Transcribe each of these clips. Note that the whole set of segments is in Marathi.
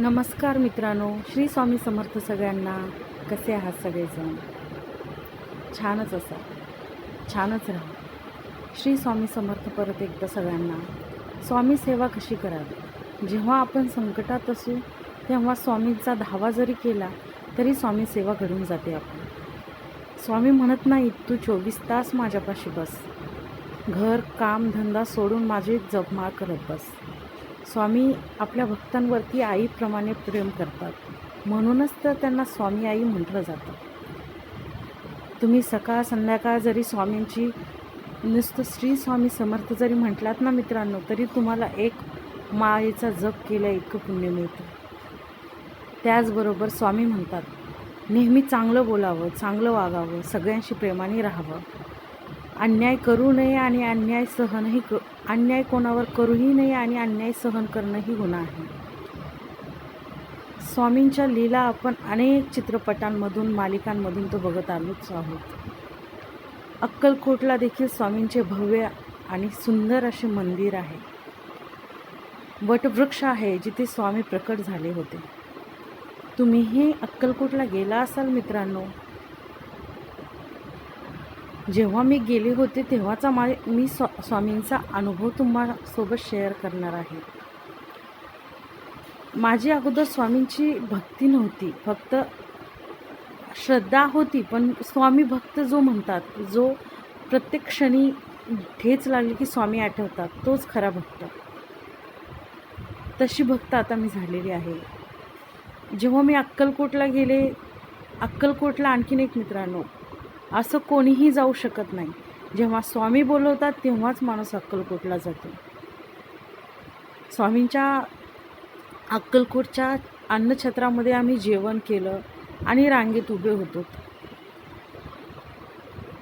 नमस्कार मित्रांनो श्री स्वामी समर्थ सगळ्यांना. कसे आहात सगळेजण? छानच असा. छानच राहा. श्री स्वामी समर्थ परत एकदा सगळ्यांना. स्वामी सेवा कशी करावी? जेव्हा आपण संकटात असू तेव्हा स्वामींचा धावा जरी केला तरी स्वामी सेवा घडून जाते आपण स्वामी म्हणत नाही तू चोवीस तास माझ्यापाशी बस. घर काम धंदा सोडून माझी जपमाळ करत बस. स्वामी आपल्या भक्तांवरती आईप्रमाणे प्रेम करतात. म्हणूनच तर त्यांना स्वामी आई म्हटलं जातं. तुम्ही सकाळ संध्याकाळ जरी स्वामींची नुसतं श्री स्वामी समर्थ जरी म्हटलात ना मित्रांनो तरी तुम्हाला एक माळेचा जप केल्या इतकं पुण्य मिळतं. त्याचबरोबर स्वामी म्हणतात नेहमी चांगलं बोलावं चांगलं वागावं सगळ्यांशी प्रेमाने राहावं. अन्याय करू नये आणि अन्याय सहनही क अन्याय कोणावर करूही नये आणि अन्याय सहन करणंही गुन्हा आहे. स्वामींच्या लीला आपण अनेक चित्रपटांमधून मालिकांमधून तो बघत आलोच आहोत. अक्कलकोटला देखील स्वामींचे भव्य आणि सुंदर असे मंदिर आहे. वटवृक्ष आहे जिथे स्वामी प्रकट झाले होते. तुम्हीही अक्कलकोटला गेला असाल मित्रांनो जेव्हा मी गेले होते तेव्हाचा मा मी स्वा स्वामींचा अनुभव तुम्हासोबत शेअर करणार आहे. माझी अगोदर स्वामींची भक्ती नव्हती फक्त श्रद्धा होती पण स्वामी भक्त जो म्हणतात जो प्रत्येक क्षणी ठेच लागली की स्वामी आठवतात तोच खरा भक्त. तशी भक्त आता मी झालेली आहे. जेव्हा मी अक्कलकोटला गेले अक्कलकोटला आणखीन एक मित्रांनो असं कोणीही जाऊ शकत नाही. जेव्हा स्वामी बोलवतात तेव्हाच माणूस अक्कलकोटला जातो. स्वामींच्या अक्कलकोटच्या अन्नछत्रामध्ये आम्ही जेवण केलं आणि रांगेत उभे होतो.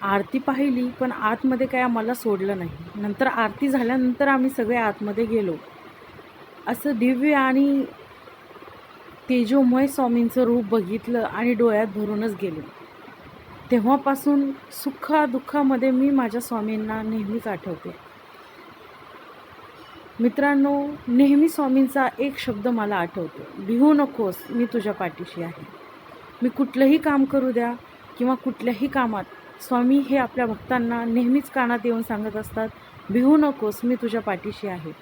आरती पाहिली पण आतमध्ये काय आम्हाला सोडलं नाही. नंतर आरती झाल्यानंतर आम्ही सगळे आतमध्ये गेलो. असं दिव्य आणि तेजोमय स्वामींचं रूप बघितलं आणि डोळ्यात भरूनच गेलो. तेव्हापासून सुखादुःखामध्ये मी माझ्या स्वामींना नेहमीच आठवते. मित्रांनो नेहमी स्वामींचा एक शब्द मला आठवतो. भिवू नकोस मी तुझ्या पाठीशी आहे. मी कुठलंही काम करू द्या किंवा कुठल्याही कामात स्वामी हे आपल्या भक्तांना नेहमीच कानात येऊन सांगत असतात भिवू नकोस मी तुझ्या पाठीशी आहे.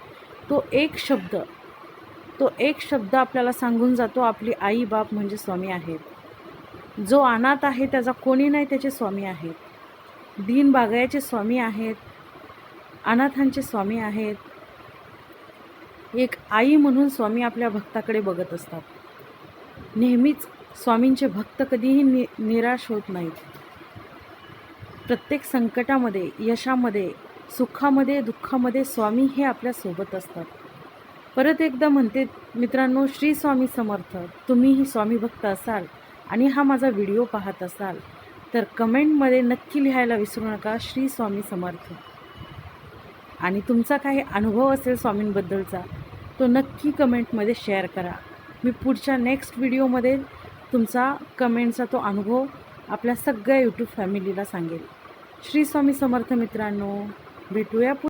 तो एक शब्द तो एक शब्द आपल्याला सांगून जातो आपली आई बाप म्हणजे स्वामी आहेत. जो अनाथ आहे त्याचा कोणी नाही त्याचे स्वामी आहेत. दीन बागयाचे स्वामी आहेत अनाथांचे स्वामी आहेत. एक आई म्हणून स्वामी आपल्या भक्ताकडे बघत असतात. नेहमीच स्वामींचे भक्त कधीही नि निराश होत नाहीत. प्रत्येक संकटामध्ये यशामध्ये सुखामध्ये दुःखामध्ये स्वामी हे आपल्यासोबत असतात. परत एकदा म्हणते मित्रांनो श्री स्वामी समर्थ तुम्हीही स्वामी भक्त असाल आणि हा माझा व्हिडिओ पाहत असाल तर कमेंटमध्ये नक्की लिहायला विसरू नका. श्री स्वामी समर्थ. आणि तुमचा काही अनुभव असेल स्वामींबद्दलचा तो नक्की कमेंटमध्ये शेअर करा. मी पुढच्या नेक्स्ट व्हिडिओमध्ये तुमचा कमेंटचा तो अनुभव आपल्या सगळ्या यूट्यूब फॅमिलीला सांगेल. श्री स्वामी समर्थ मित्रांनो भेटूया पु